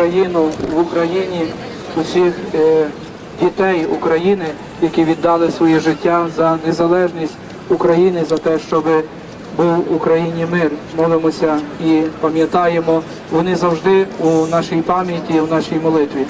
Україну в Україні, усіх е, дітей України, які віддали своє життя за незалежність України, за те, щоб був в Україні мир. Молимося і пам'ятаємо, вони завжди у нашій пам'яті, у нашій молитві.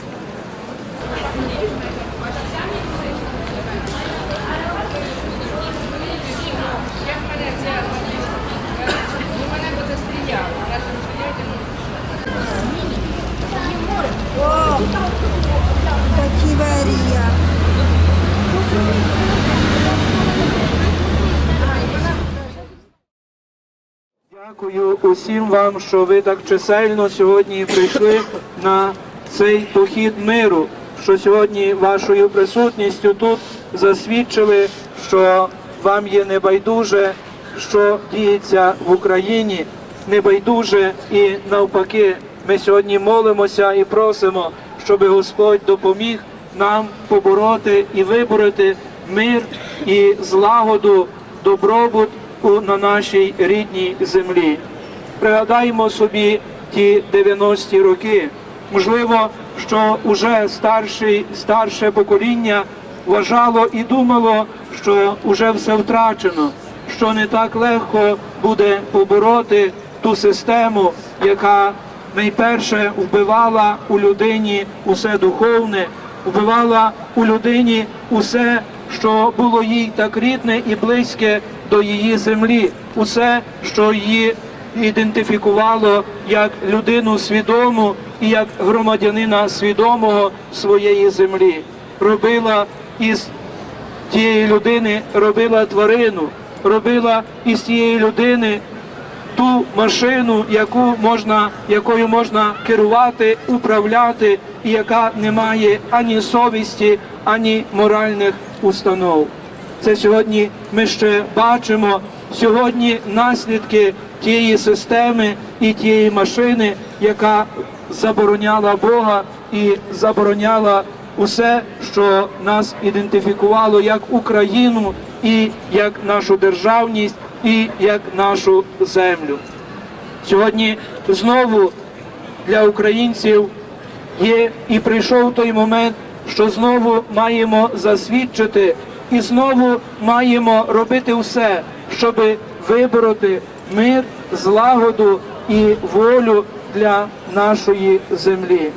Дякую усім вам, що ви так чисельно сьогодні прийшли на цей похід миру, що сьогодні вашою присутністю тут засвідчили, що вам є небайдуже, що діється в Україні, небайдуже і навпаки. Ми сьогодні молимося і просимо, щоб Господь допоміг нам побороти і вибороти мир і злагоду, добробут на нашій рідній землі. Пригадаймо собі ті 90-ті роки. Можливо, що уже старший, старше покоління вважало і думало, що вже все втрачено, що не так легко буде побороти ту систему, яка найперше вбивала у людині усе духовне, вбивала у людині усе, що було їй так рідне і близьке до її землі, усе, що її ідентифікувало як людину свідому і як громадянина свідомого своєї землі, робила із тієї людини, робила тварину, робила із тієї людини ту машину, яку можна, якою можна керувати, управляти, і яка не має ані совісті, ані моральних установ. Це сьогодні ми ще бачимо сьогодні наслідки тієї системи і тієї машини, яка забороняла Бога і забороняла усе, що нас ідентифікувало як Україну і як нашу державність, і як нашу землю. Сьогодні знову для українців є і прийшов той момент, що знову маємо засвідчити і знову маємо робити все, щоб вибороти мир, злагоду і волю для нашої землі.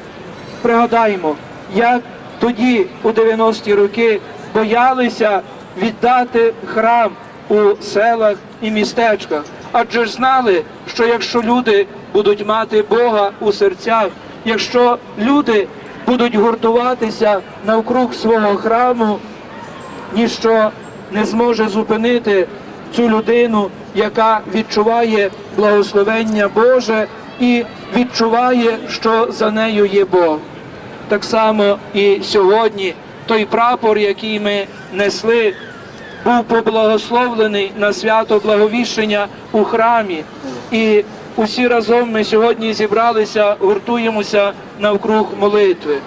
Пригадаймо, як тоді, у 90-ті роки, боялися віддати храм у селах і містечках, адже ж знали, що якщо люди будуть мати Бога у серцях, якщо люди будуть гуртуватися навкруг свого храму, ніщо не зможе зупинити цю людину, яка відчуває благословення Боже і відчуває, що за нею є Бог. Так само і сьогодні той прапор, який ми несли, був поблагословлений на свято благовіщення у храмі. І усі разом ми сьогодні зібралися, гуртуємося навкруг молитви.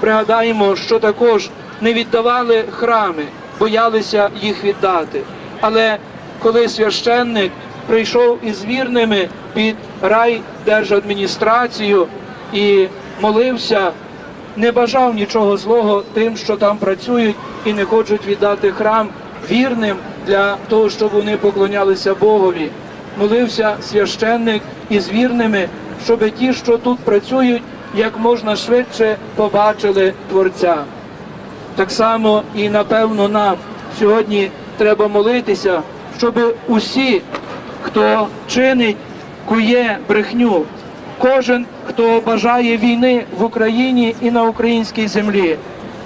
Пригадаємо, що також не віддавали храми, боялися їх віддати. Але коли священник прийшов із вірними під райдержадміністрацію і молився, не бажав нічого злого тим, що там працюють і не хочуть віддати храм вірним для того, щоб вони поклонялися Богові. Молився священник із вірними, щоб ті, що тут працюють, як можна швидше побачили Творця. Так само і напевно нам сьогодні треба молитися, щоб усі, хто чинить, кує брехню, кожен, хто бажає війни в Україні і на українській землі,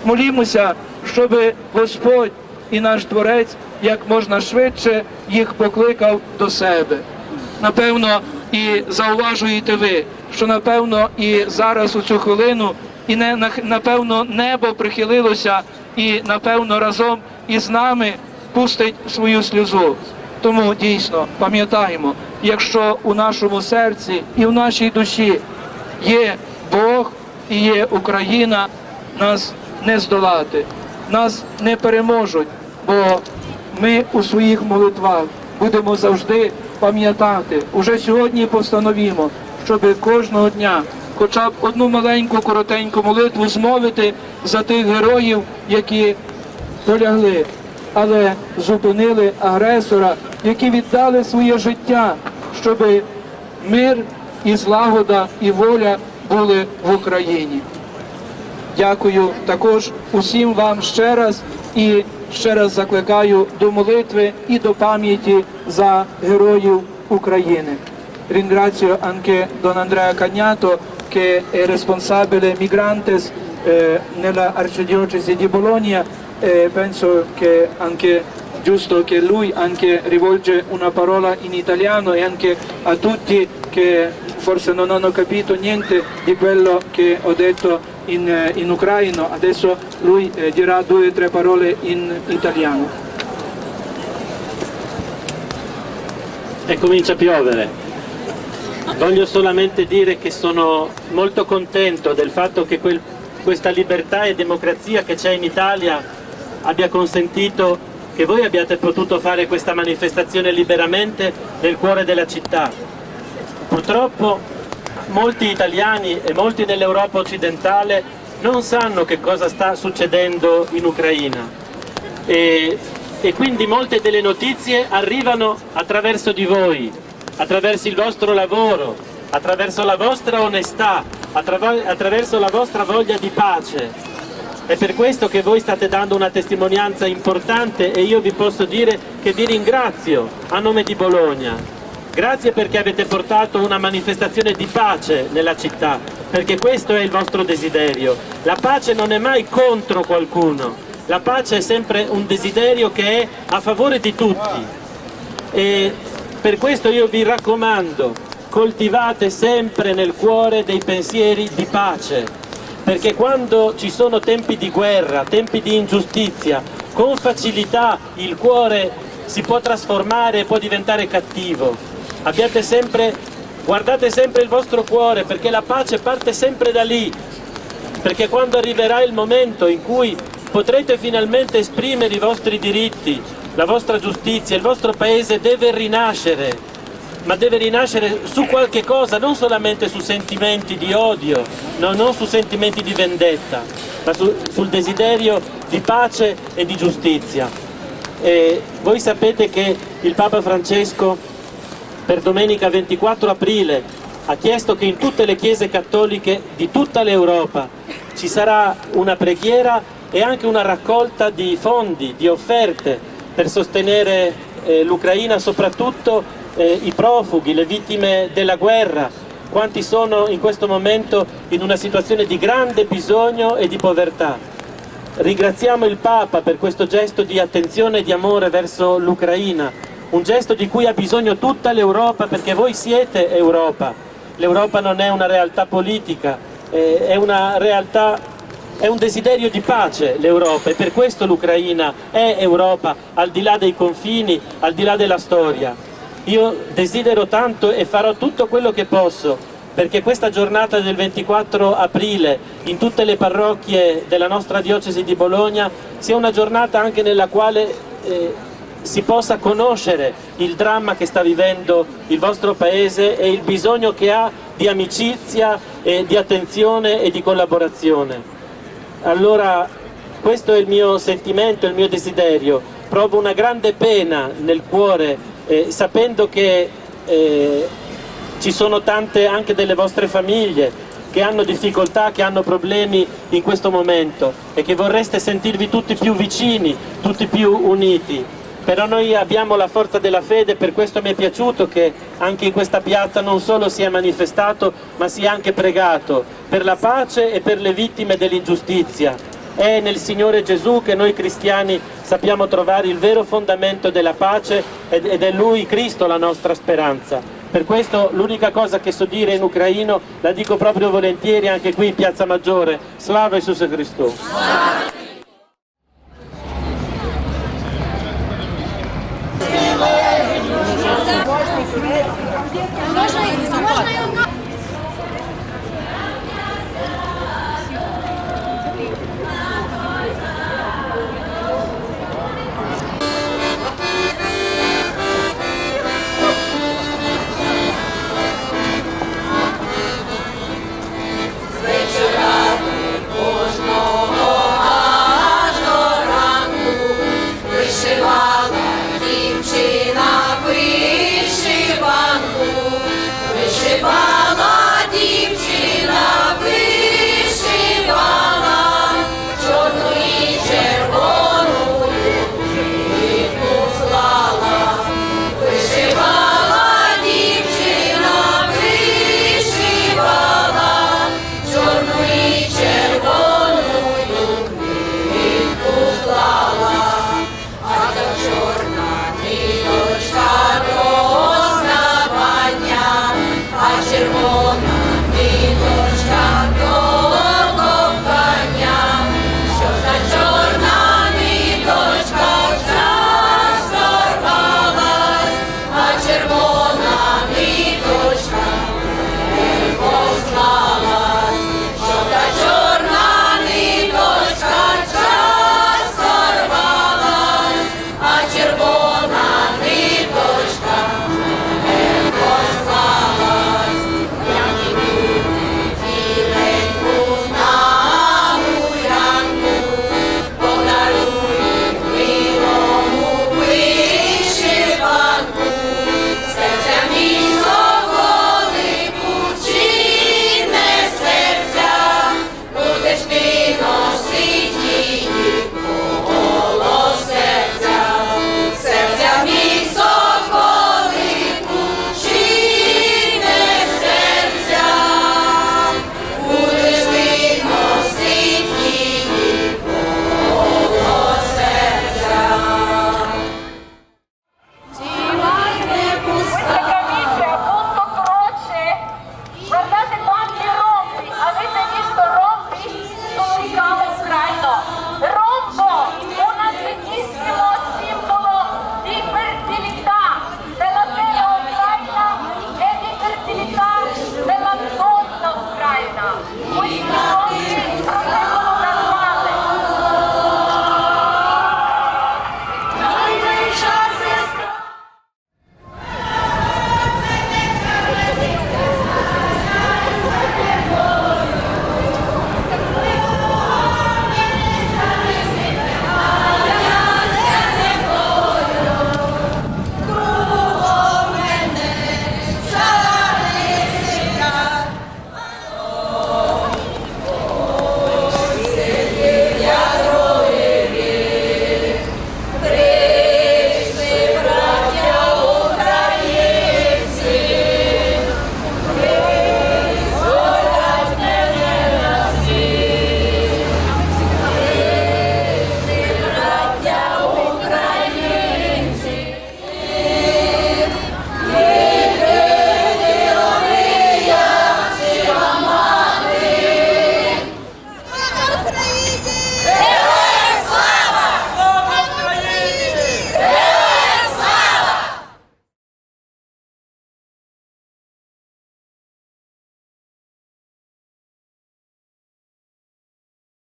молімося, щоб Господь і наш Творець як можна швидше їх покликав до себе. Напевно, і зауважуєте ви, що напевно і зараз у цю хвилину, і не напевно небо прихилилося, і напевно разом із нами пустить свою сльозу. Тому дійсно пам'ятаємо, якщо у нашому серці і в нашій душі є Бог і є Україна, нас не здолати, нас не переможуть, бо ми у своїх молитвах будемо завжди пам'ятати. Уже сьогодні постановімо, щоб кожного дня хоча б одну маленьку коротеньку молитву змовити за тих героїв, які полягли, але зупинили агресора, які віддали своє життя, щоб мир і злагода і воля були в Україні. Дякую також усім вам ще раз і ще раз закликаю до молитви і до пам'яті за героїв України. Ringrazio anche Don Andrea Cagnato che è responsabile migrantes eh, nella arcidiocesi di Bologna e penso che anche giusto che lui anche rivolge una parola in italiano e anche a tutti che forse non hanno capito niente di quello che ho detto in, eh, in ucraino. Adesso lui eh, dirà due o tre parole in italiano. e comincia a piovere. Voglio solamente dire che sono molto contento del fatto che quel- questa libertà e democrazia che c'è in Italia abbia consentito che voi abbiate potuto fare questa manifestazione liberamente nel cuore della città. Purtroppo molti italiani e molti nell'Europa occidentale non sanno che cosa sta succedendo in Ucraina e, e quindi molte delle notizie arrivano attraverso di voi, attraverso il vostro lavoro, attraverso la vostra onestà, attraverso la vostra voglia di pace. È per questo che voi state dando una testimonianza importante e io vi posso dire che vi ringrazio a nome di Bologna. Grazie perché avete portato una manifestazione di pace nella città, perché questo è il vostro desiderio. La pace non è mai contro qualcuno, la pace è sempre un desiderio che è a favore di tutti. E per questo io vi raccomando, coltivate sempre nel cuore dei pensieri di pace, perché quando ci sono tempi di guerra, tempi di ingiustizia, con facilità il cuore si può trasformare e può diventare cattivo. Sempre, guardate sempre il vostro cuore, perché la pace parte sempre da lì, perché quando arriverà il momento in cui potrete finalmente esprimere i vostri diritti, la vostra giustizia, il vostro paese deve rinascere, ma deve rinascere su qualche cosa, non solamente su sentimenti di odio, no, non su sentimenti di vendetta, ma su- sul desiderio di pace e di giustizia. E voi sapete che il Papa Francesco per domenica 24 aprile ha chiesto che in tutte le chiese cattoliche di tutta l'Europa ci sarà una preghiera e anche una raccolta di fondi, di offerte per sostenere eh, l'Ucraina, soprattutto eh, i profughi, le vittime della guerra, quanti sono in questo momento in una situazione di grande bisogno e di povertà. Ringraziamo il Papa per questo gesto di attenzione e di amore verso l'Ucraina, un gesto di cui ha bisogno tutta l'Europa perché voi siete Europa. L'Europa non è una realtà politica, eh, è una realtà, è un desiderio di pace l'Europa e per questo l'Ucraina è Europa al di là dei confini, al di là della storia. Io desidero tanto e farò tutto quello che posso perché questa giornata del 24 aprile in tutte le parrocchie della nostra diocesi di Bologna sia una giornata anche nella quale eh, si possa conoscere il dramma che sta vivendo il vostro paese e il bisogno che ha di amicizia e di attenzione e di collaborazione. Allora questo è il mio sentimento, il mio desiderio. Provo una grande pena nel cuore eh, sapendo che eh, ci sono tante anche delle vostre famiglie che hanno difficoltà, che hanno problemi in questo momento e che vorreste sentirvi tutti più vicini, tutti più uniti. Però noi abbiamo la forza della fede, per questo mi è piaciuto che anche in questa piazza non solo si è manifestato, ma si è anche pregato per la pace e per le vittime dell'ingiustizia. È nel Signore Gesù che noi cristiani sappiamo trovare il vero fondamento della pace ed è Lui, Cristo, la nostra speranza. Per questo l'unica cosa che so dire in ucraino la dico proprio volentieri anche qui in Piazza Maggiore. Slava Gesù Cristo. Можно